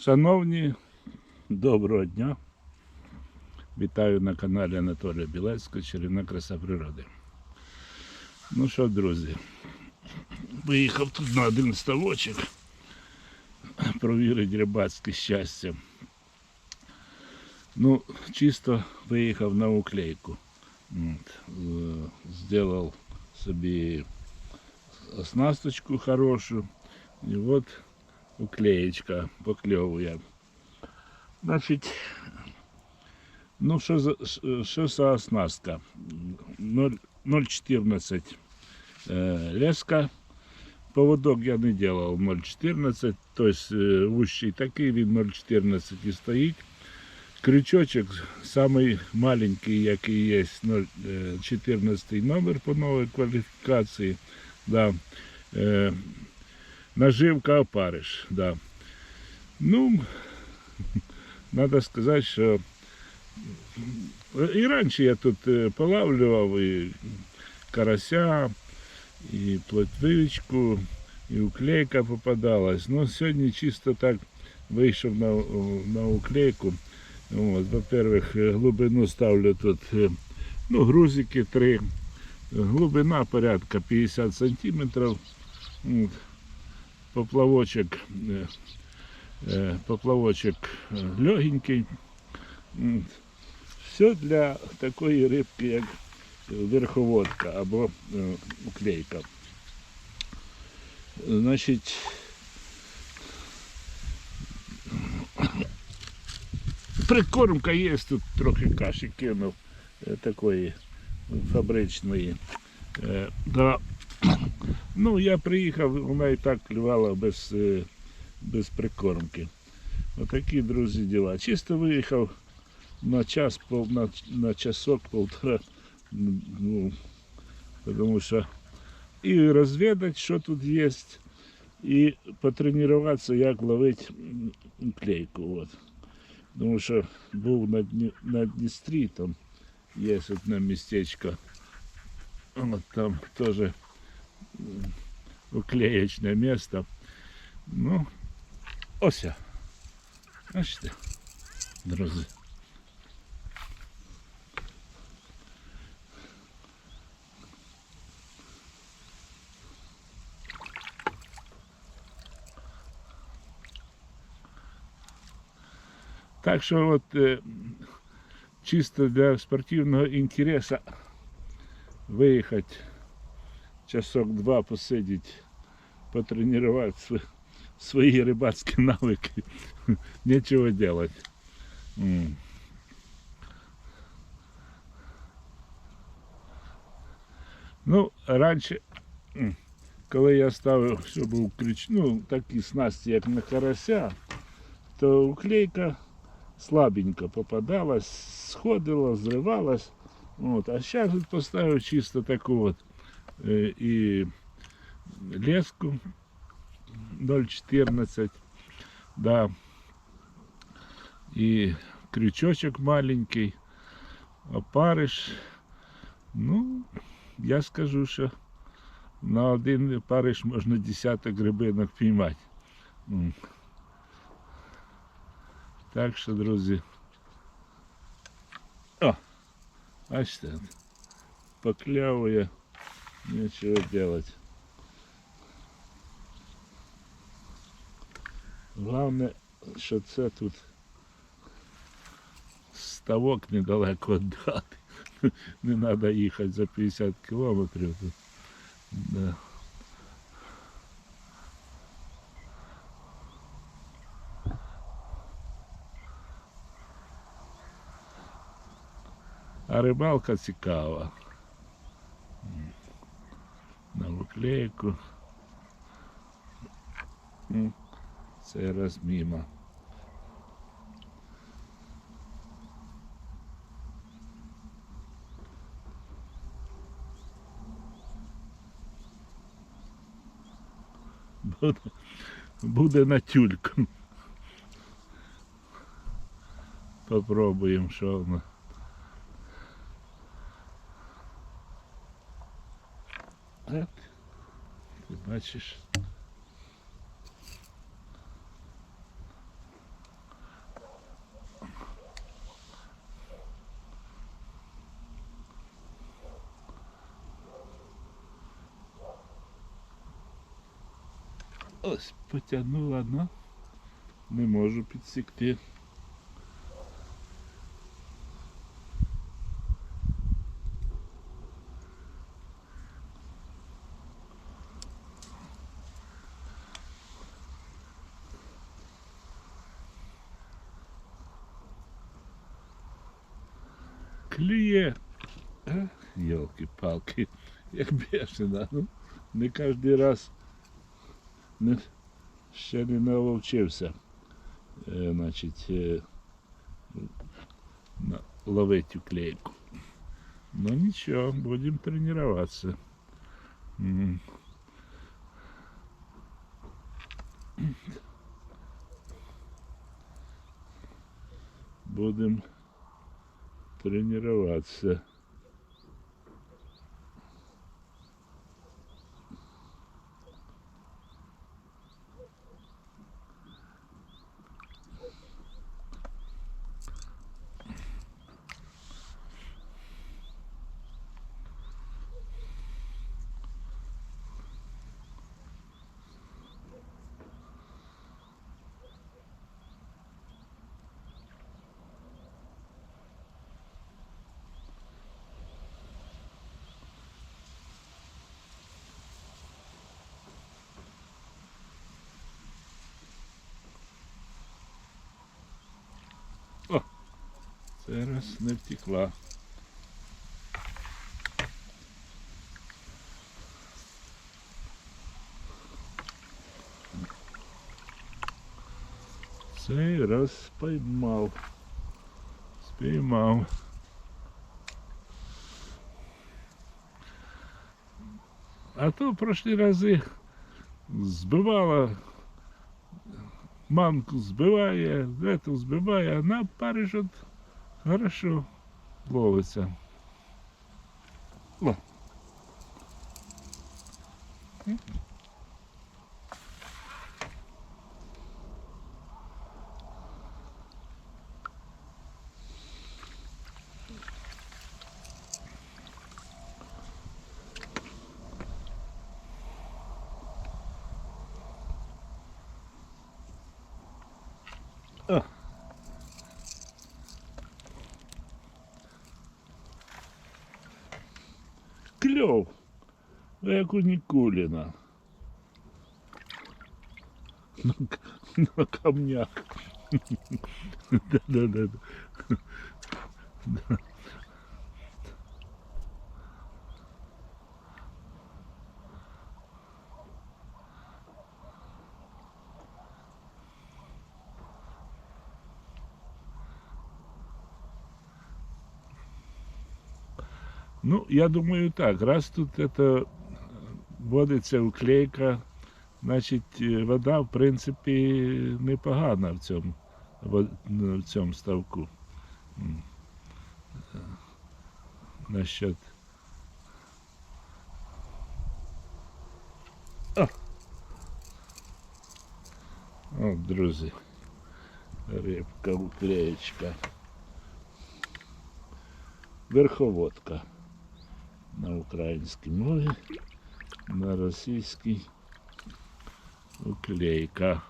Шановні, доброго дня. Вітаю на каналі Анатолія Білецького Чарівна краса природи. Ну що, друзі, виїхав тут на один ставочок провірити рибацьке щастя. Ну, чисто виїхав на уклейку. От, е, Сделал собі оснасточку хорошу. І от уклеєчка покльовує. Значить, ну що за, що за оснастка? 0 0,14 е, леска. Поводок я не делал 0,14, то есть е, вущий такий, він 0,14 і стоїть. Крючочок самий маленький, який є, 0,14 номер по новій кваліфікації. Да. Наживка опариш. Да. Ну, надо сказати, що і раніше я тут е, полавлював і карася, і плотвичку, і уклейка попадалась. Ну, сьогодні чисто так вийшов на, на уклейку. Во-первых, е, глибину ставлю тут е, ну, грузики три. Глибина порядка 50 сантиметрів. От. Поплавочок, е, е, поплавочок е, легенький. От. Все для такої рибки, як верховодка або е, уклейка. Значить, прикормка є, тут трохи каші кинув е, такої фабричної. Е, Да. Ну, я приїхав, вона і так клювала без, е, без прикормки. Отакі, друзі, діла. Чисто виїхав на час, пол, на, на часок, полтора. Ну, тому що і розвідати, що тут є, і потренуватися, як ловити м, клейку. От. Тому що був на, Дні, на Дністрі, там є одне містечко. Вот там тоже м, уклеечное место. Ну, ося. Бачите, друзі. Так що от е, чисто для спортивного інтересу выехать часок-два посидеть, потренировать св- свои рыбацкие навыки. Нечего делать. М. Ну, раніше, м, коли я ставив, що був ключ, ну, такі снасті, як на карася, то уклейка слабенько попадалась, сходила, зривалась. От, а зараз от поставив чисто таку от е, і леску 0,14, да, і крючочок маленький, опариш. Ну, я скажу, що на один опариш можна десяток грибинок піймати. М. Так що, друзі. О! Бачите, поклявує, нічого делать. Головне, що це тут ставок недалеко дати. Не треба їхати за 50 кілометрів тут. Да. А рибалка цікава. На виклейку. М. Це раз мимо. Буде, буде на тюльку. Попробуємо, що воно. Так. Ти бачиш? Ось потягнула одна, ну, не можу подсекти. Клює. Йолки-палки, як бешена. Ну, не кожен раз не, ще не наловчився. Е, значить, е, ловити уклейку. Ну нічого, будемо тренуватися. Будемо тренуватися. Зараз не втекла. Цей раз спіймав. Спіймав. А то в прошлі рази збивала, манку збиває, эту збиває, а на париж от Хорошо ловиться. О. О. Кльов. Як у Нікуліна. На, на камнях. Да-да-да. Ну, я думаю так, раз тут это водиться уклейка, значить е, вода, в принципі, непогана в цьому, во- ну, в цьому ставку. М. Е, Насчет. О! О, друзі. Рибка, уклеєчка. Верховодка на українській мові, на російській уклейка.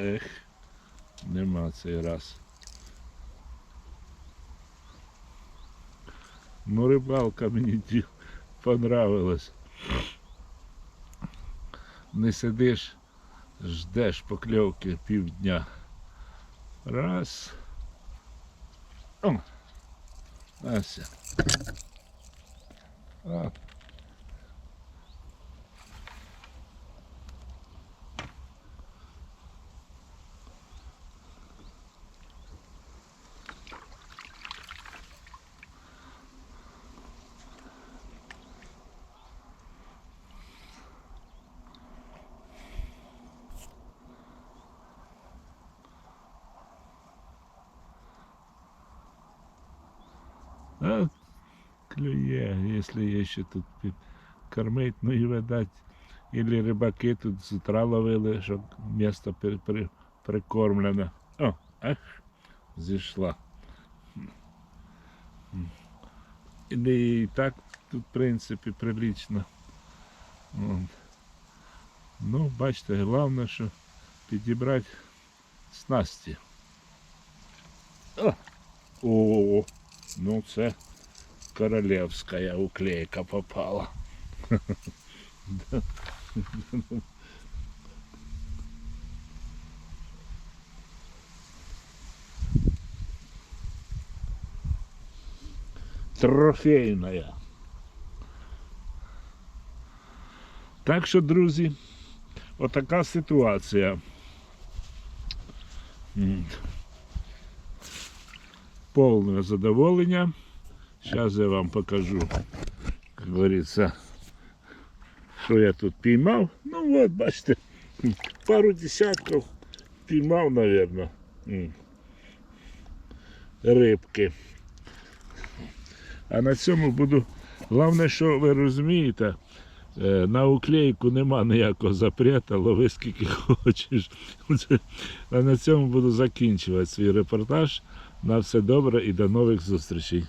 Ех, нема цей раз. Ну, рибалка мені понравилась. Не сидиш, ждеш покльовки півдня. Раз. О! Ася. А. А клює, якщо є ще тут під кормить, ну і видать. Ілі рибаки тут з утра ловили, щоб місто при, при, прикормлене. О, ах, зійшла. І так тут, в принципі, прилично. От. Ну, бачите, головне, що підібрати снасті. О, о, Ну це королевська уклейка попала. Трофейная. Так що, друзі, отака ситуація. М. Повне задоволення. Зараз я вам покажу, як говориться, що я тут піймав. Ну от, бачите, пару десятків піймав, мабуть, рибки. А на цьому буду. Головне, що ви розумієте, е, на уклейку нема ніякого запрету, лови скільки хочеш. А на цьому буду закінчувати свій репортаж. На все добре і до нових зустрічей.